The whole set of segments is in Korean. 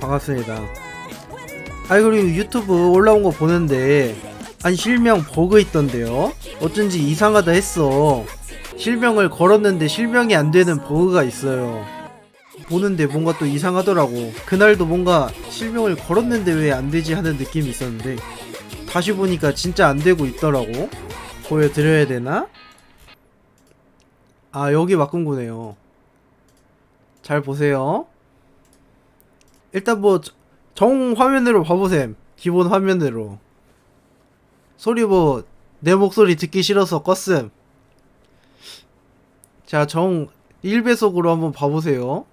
반갑습니다. 아이 그리고 유튜브 올라온 거 보는데 아니 실명 버그 있던데요. 어쩐지 이상하다 했어. 실명을 걸었는데 실명이 안 되는 버그가 있어요. 보는데 뭔가 또 이상하더라고. 그날도 뭔가 실명을 걸었는데 왜 안 되지 하는 느낌이 있었는데 다시 보니까 진짜 안 되고 있더라고. 보여드려야 되나? 아 여기 막군구네요. 잘 보세요. 일단 뭐 정 화면으로 봐보셈. 기본 화면으로. 소리 뭐 내 목소리 듣기 싫어서 껐음. 자, 정 1배속으로 한번 봐보세요.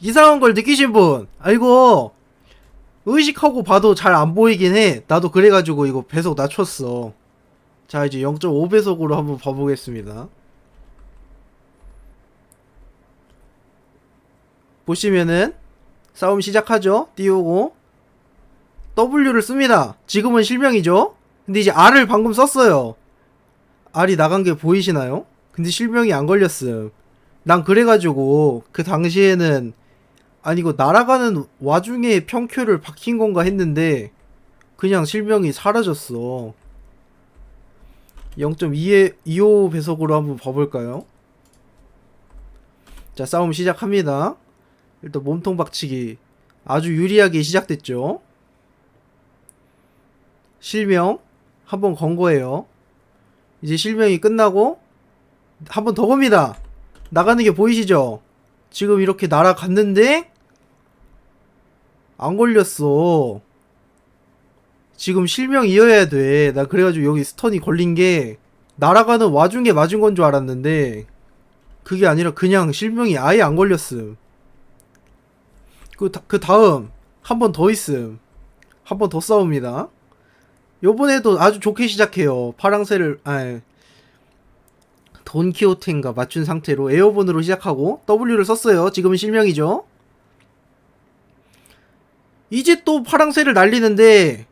이상한 걸 느끼신 분, 아이고, 의식하고 봐도 잘 안 보이긴 해. 나도 그래가지고 이거 배속 낮췄어. 자, 이제 0.5배속으로 한번 봐보겠습니다. 보시면은, 싸움 시작하죠? 띄우고, W를 씁니다. 지금은 실명이죠? 근데 이제 R을 방금 썼어요. R이 나간 게 보이시나요? 근데 실명이 안 걸렸음. 난 그래가지고, 그 당시에는 아니 이거 날아가는 와중에 평큐를 박힌 건가 했는데 그냥 실명이 사라졌어. 0.25 배속으로 한번 봐볼까요? 자 싸움 시작합니다. 일단 몸통 박치기 아주 유리하게 시작됐죠? 실명 한번 건 거예요. 이제 실명이 끝나고 한번 더 겁니다. 나가는 게 보이시죠? 지금 이렇게 날아갔는데 안 걸렸어. 지금 실명 이어야 돼. 나 그래가지고 여기 스턴이 걸린 게 날아가는 와중에 맞은 건 줄 알았는데 그게 아니라 그냥 실명이 아예 안 걸렸음. 그, 다, 그 다음 한 번 더 있음. 한 번 더 싸웁니다. 요번에도 아주 좋게 시작해요. 파랑새를 아 돈키호테인가 맞춘 상태로 에어본으로 시작하고 W를 썼어요. 지금은 실명이죠. 이제 또 파랑새를 날리는데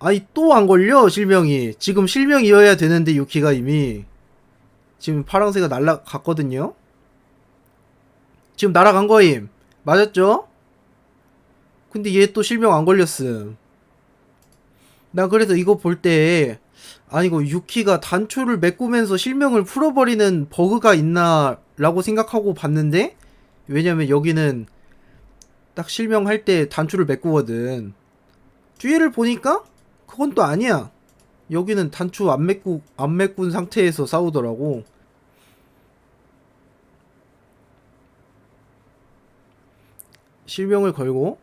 아니 또 안 걸려 실명이. 지금 실명이어야 되는데 유키가 이미. 지금 파랑새가 날아갔거든요. 지금 날아간 거임. 맞았죠? 근데 얘 또 실명 안 걸렸음. 나 그래서 이거 볼 때 아니 이거 유키가 단초를 메꾸면서 실명을 풀어버리는 버그가 있나 라고 생각하고 봤는데 왜냐면 여기는 딱 실명할 때 단추를 메꾸거든. 뒤에를 보니까 그건 또 아니야. 여기는 단추 안 메꾸 안 메꾼 상태에서 싸우더라고. 실명을 걸고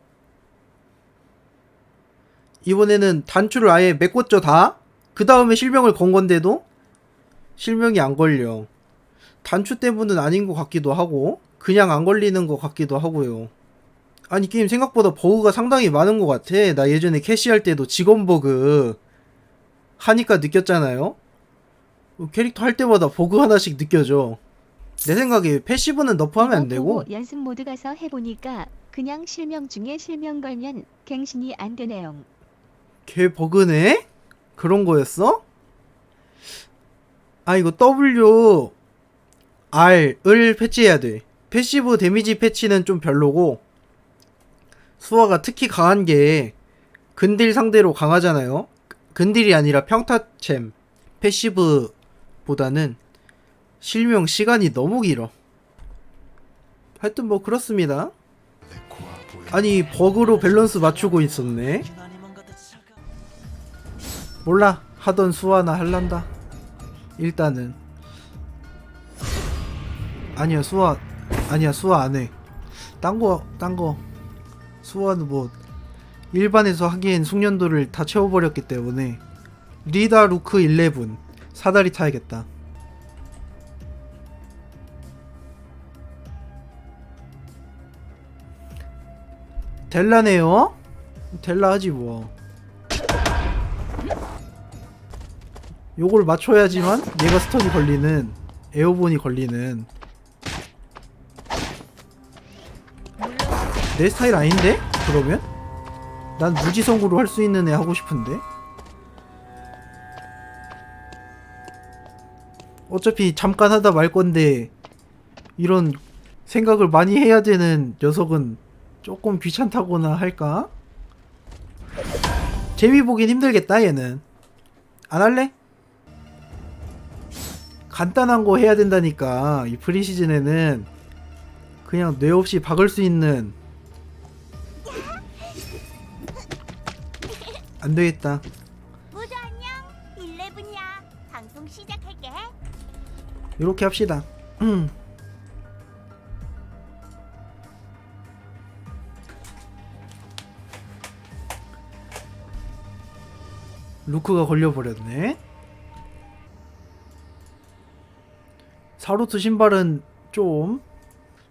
이번에는 단추를 아예 메꿨죠 다. 그 다음에 실명을 건 건데도 실명이 안 걸려. 단추 때문은 아닌 것 같기도 하고 그냥 안 걸리는 것 같기도 하고요. 아니 게임 생각보다 버그가 상당히 많은 것 같아. 나 예전에 캐시할 때도 직원 버그 하니까 느꼈잖아요. 캐릭터 할 때마다 버그 하나씩 느껴져. 내 생각에 패시브는 너프하면 안 되고 보고 연습 모드 가서 해보니까 그냥 실명 중에 실명 걸면 갱신이 안 되네요. 걔 버그네? 그런 거였어? 아 이거 W R을 패치해야 돼. 패시브 데미지 패치는 좀 별로고 수화가 특히 강한 게 근딜 상대로 강하잖아요. 근딜이 아니라 평타챔 패시브보다는 실명 시간이 너무 길어. 하여튼 뭐 그렇습니다. 아니 버그로 밸런스 맞추고 있었네. 몰라 하던 수화나 할란다. 일단은 아니야 수화 아니야 수화 안 해. 딴 거 딴거 수화는 뭐 일반에서 하기엔 숙련도를 다 채워버렸기 때문에 리다 루크 11 사다리 타야겠다. 델라네요? 델라 하지 뭐. 요걸 맞춰야지만 얘가 스턴이 걸리는 에어본이 걸리는 내 스타일 아닌데? 그러면? 난 무지성으로 할 수 있는 애 하고 싶은데? 어차피 잠깐 하다 말 건데 이런 생각을 많이 해야 되는 녀석은 조금 귀찮다거나 할까? 재미 보긴 힘들겠다 얘는 안 할래? 간단한 거 해야 된다니까 이 프리시즌에는 그냥 뇌 없이 박을 수 있는 안 되겠다 모두 안녕. 일레븐이야. 방송 시작할게. 이렇게 합시다. 음. 루크가 걸려버렸네. 사루트 신발은 좀,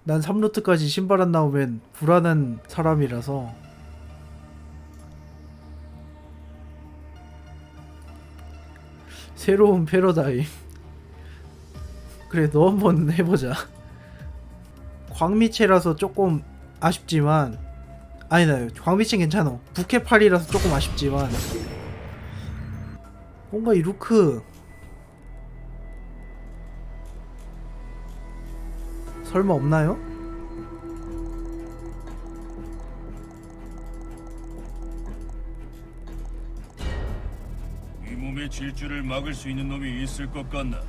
난 3루트까지 신발 안 나오면 불안한 사람이라서. 새로운 패러다임. 그래 너 한번 해보자 광미체라서 조금 아쉽지만 아니다 광미체 괜찮아 부캐팔이라서 조금 아쉽지만 뭔가 이 루크 설마 없나요? 질주를 막을 수 있는 놈이 있을 것 같나?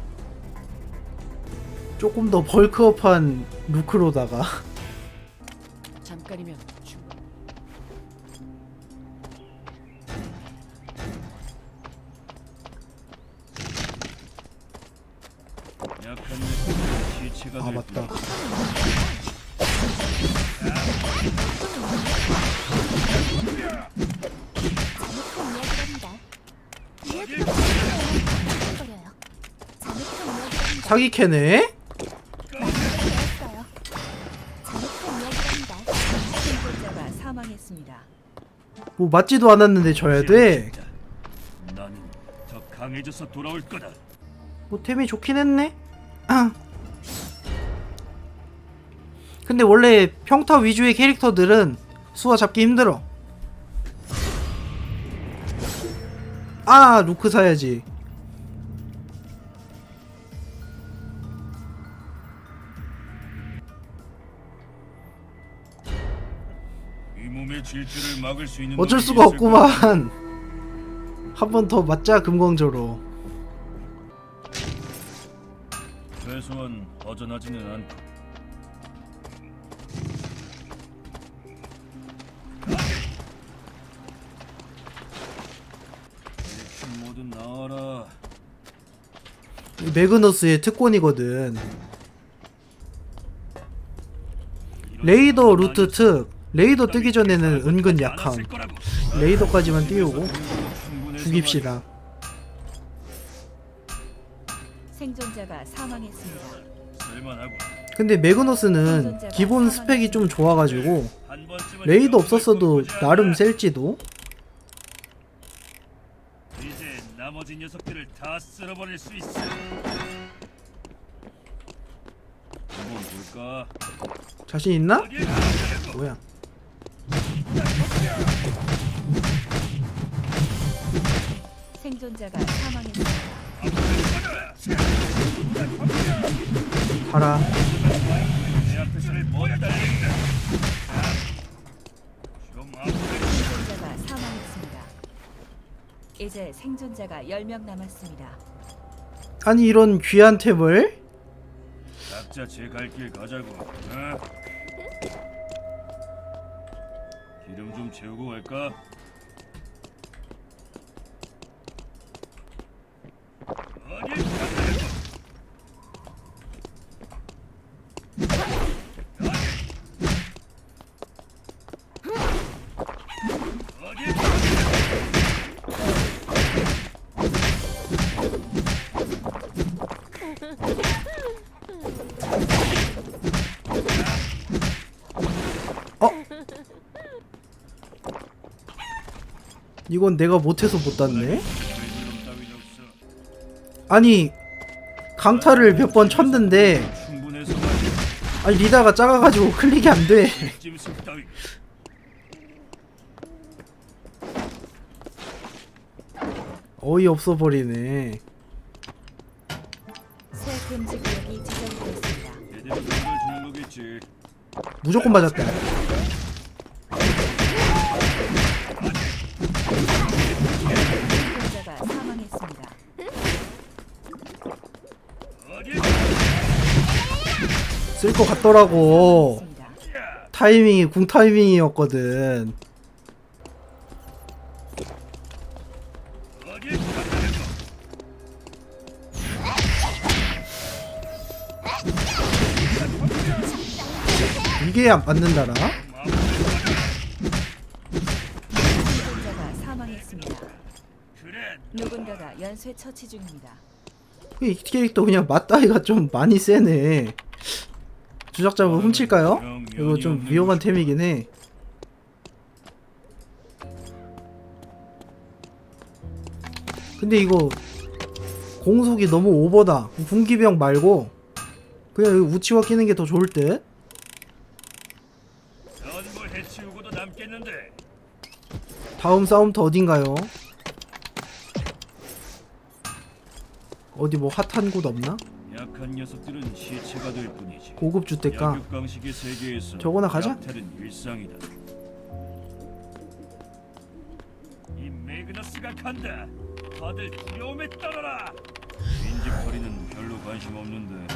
조금 더 벌크업한 루크로다가 잠깐이면 충분. 약한 녀석은 시체가 아될 맞다 뿐이다. 잘못한 이야기랍니다. 이야기가 거려요. 잘못한 이야기랍니다. 생존자가 사망했습니다. 뭐 맞지도 않았는데 져야 돼? 강해져서 돌아올 거다. 뭐 템이 좋긴 했네. 근데 원래 평타 위주의 캐릭터들은 수화 잡기 힘들어. 아 루크 사야지. 질주를 막을 수 있는 어쩔 수가? 없구만. 한 번 더 맞자 금광조로. 최소한 허전하지는 않고 대충 모두 나와라 매그너스의 특권이거든. 레이더 루트 특. 레이더 뜨기 전에는 은근 약함. 레이더까지만 띄우고 죽입시다. 생존자가 사망했습니다. 쓸만하고 근데 매그너스는 기본 스펙이 좀 좋아가지고 레이더 없었어도 나름 셀지도. 이제 나머지 녀석들을 다 쓸어버릴 수 있어. 한번 볼까? 자신 있나? 뭐야? 생존자가 사망했습니다. 앞으로 생존자가 사망했습니다. 이제 생존자가 10명 남았습니다. 아니 이런 귀한 탭을 각자 제 갈 길 가자고. 어? 기름 좀 채우고 갈까? 이건 내가 못해서 못 땄네. 아니 강타를 몇 번 쳤는데. 아니 리다가 작아가지고 클릭이 안 돼. 찜승 따위. 어이 없어 버리네. 무조건 맞았다. 쓸 것 같더라고. 타이밍이 궁 타이밍이었거든. 이게 안 사망했습니다. 그래. 누군가가 연쇄 처치 중입니다. 이 캐릭터 그냥 맞다이가 좀 많이 세네. 주작자분 훔칠까요? 이거 좀 위험한 템이긴 해. 근데 이거 공속이 너무 오버다. 군기병 말고 그냥 여기 우치와 끼는 게 더 좋을 듯. 다음 싸움터 어딘가요? 어디 뭐 핫한 곳 없나? 약한 녀석들은 시체가 될 뿐이지. 고급 주택가. 약육 방식의 세계에서 저거나 가자. 약탈은 일상이다. 이 매그너스가 간다. 다들 두려움에 떨어라. 빈집거리는 별로 관심 없는데.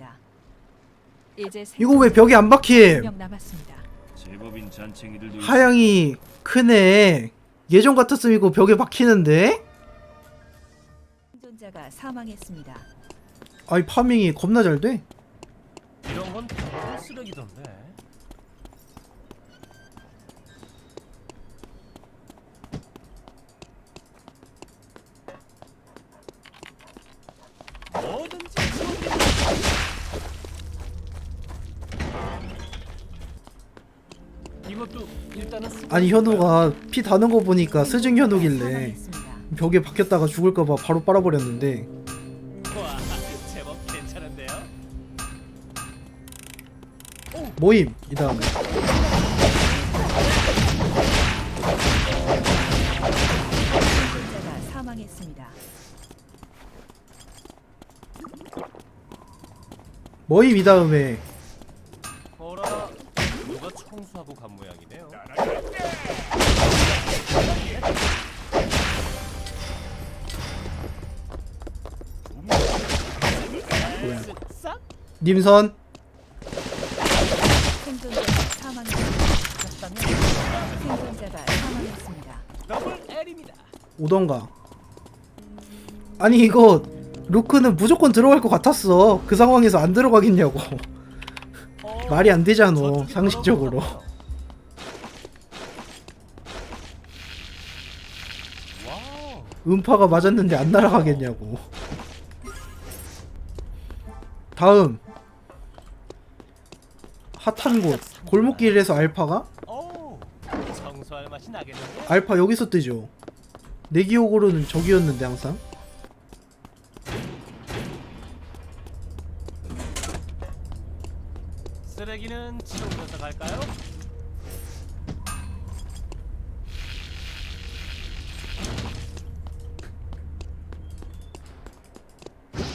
사망했습니다. 이제 이거 왜 벽에 안 박힘? 명 남았습니다. 제법인 잔챙이들도. 하양이 크네. 예전 같았으면 이거 벽에 박히는데? 생존자가 사망했습니다. 아이 파밍이 겁나 잘 돼. 이런 건 다 쓰레기던데. 뭐든지 이것도 쓰고 아니 현우가 피 다는 거 보니까 스증 현우길래 사망했습니다. 벽에 박혔다가 죽을까봐 바로 빨아버렸는데 와 제법 괜찮은데요. 모임 이 다음에 생존자가 사망했습니다. 모임 이 다음에 청소하고 간 모양이네요. 싹 님선. 오던가 아니 이거 루크는 무조건 들어갈 것 같았어 그 상황에서 안 들어가겠냐고 말이 안 되잖아 상식적으로. 음파가 맞았는데 안 날아가겠냐고. 다음. 핫한 곳. 골목길에서 알파가. 알파 여기서 뜨죠. 내 기억으로는 저기였는데 항상 쓰레기는 치우면서 갈까요?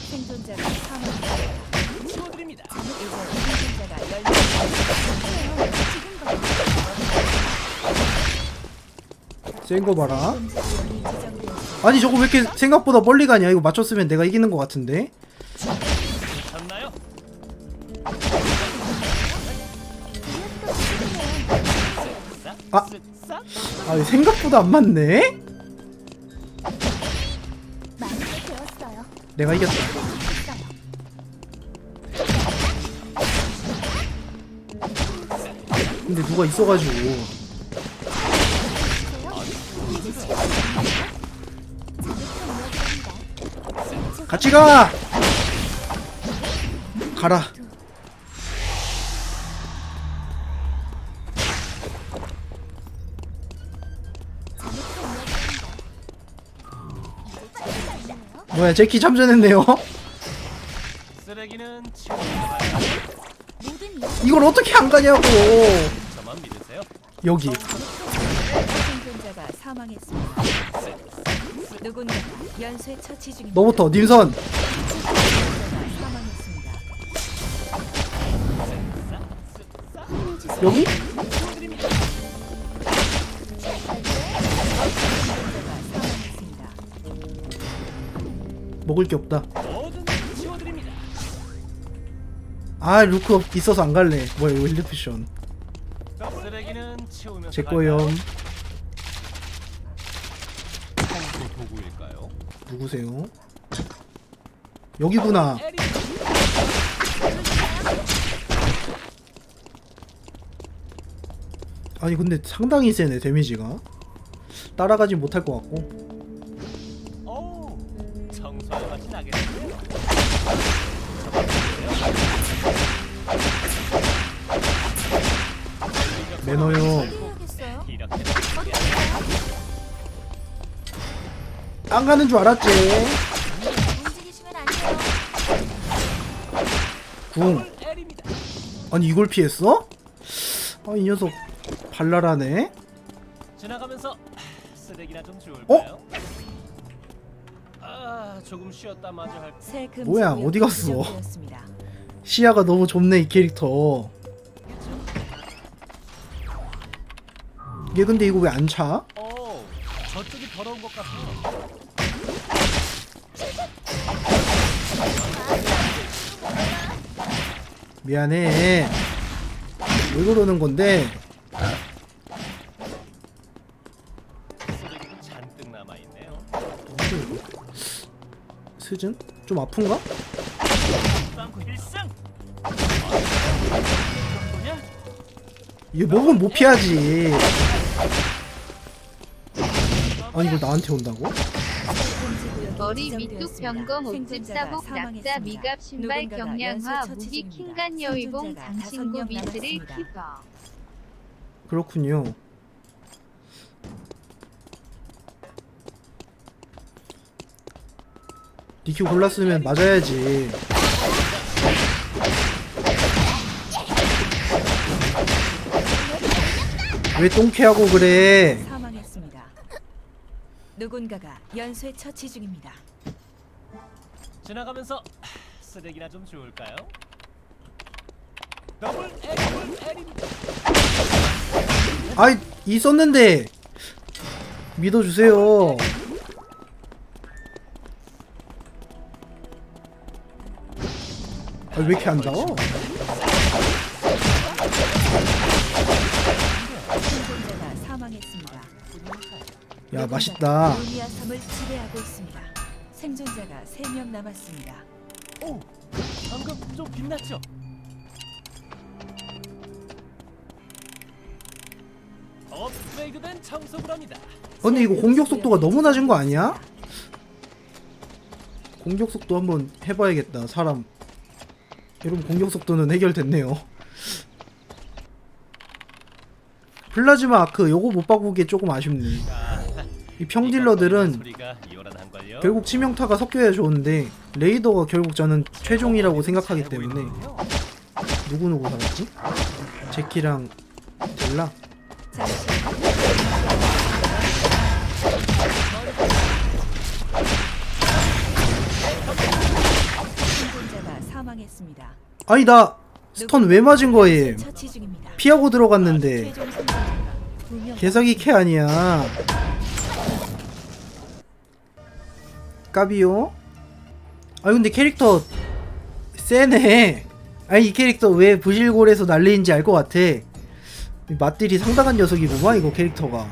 생존자가 사망했습니다. 치워드립니다. 생존자가 10명 센 거 봐라. 아니 저거 왜 이렇게 생각보다 멀리 가냐 이거 맞췄으면 내가 이기는 것 같은데 아. 아 생각보다 안 맞네. 내가 이겼다. 근데 누가 있어가지고. 같이 가 가라 뭐야 제키 참전했네요 쓰레기는? 모든 이 이걸 어떻게 안 가냐고. 저만 믿으세요. 여기. 생존자가 사망했습니다. 누군가가 연쇄 처치 중입니다. 너부터 님선. 생존자가 사망했습니다. 여기? 먹을 게 없다. 아 루크 있어서 안 갈래. 뭐야 이거 치우면서 제 거요. 누구세요? 여기구나. 아니 근데 상당히 세네 데미지가. 따라가지 못할 것 같고. 나겠는데요. 매너요. 해야겠어요. 이렇게 안 가는 줄 알았지. 움직이시면 안 돼요. 궁. 아니 이걸 피했어? 아 이 녀석 발랄하네. 지나가면서 쓰레기나 좀 어? 주울까요? 아 조금 쉬었다 마저 할. 새 뭐야, 어디 갔어? 지정되었습니다. 시야가 너무 좁네 이 캐릭터. 얘 근데 이거 왜 안 차? 어 저쪽이 더러운 것 같아요. 미안해. 왜 그러는 건데? 스즌? 좀 아픈가? 얘 먹으면 못 피하지. 아 이걸 나한테 온다고? 머리. 밑뚝 변검 옷집 사복 낙자. 미갑 신발 경량화 무기. 킹간 여의봉 장신구 명 미스를. 키버 그렇군요. 니큐 골랐으면 맞아야지. 왜 똥캐하고 그래? 사망했습니다. 누군가가 연쇄 처치 중입니다. 지나가면서 쓰레기나 좀 주울까요? 더블 더블 에리입니다. 아이 있었는데 믿어주세요. 아, 왜 이렇게 안? 생존자가 사망했습니다. 야 맛있다. 루미아 섬을 지배하고 있습니다. 생존자가 3명 남았습니다. 오 방금 좀 빛났죠? 업그레이드된 청소부랍니다. 근데 이거 공격 속도가 너무 낮은 거 아니야? 공격 속도 한번 해봐야겠다. 사람. 여러분 공격 속도는 해결됐네요. 플라즈마 아크 요거 못 바꾸기 조금 아쉽네. 이 평딜러들은. 결국 치명타가 섞여야 좋은데 레이더가 결국 저는 최종이라고 생각하기 때문에 누구누구 살았지? 제키랑 델라? 사망했습니다. 아니 나 스턴 왜 맞은 거임? 연쇄 처치 중입니다. 피하고 들어갔는데 최종 생존자가 두 명 개사기 캐 아니야. 까비요? 아 근데 캐릭터 세네. 아니 이 캐릭터 왜 부실골에서 난리인지 알 것 같아. 이 맛들이 상당한 녀석이구만 이거 캐릭터가.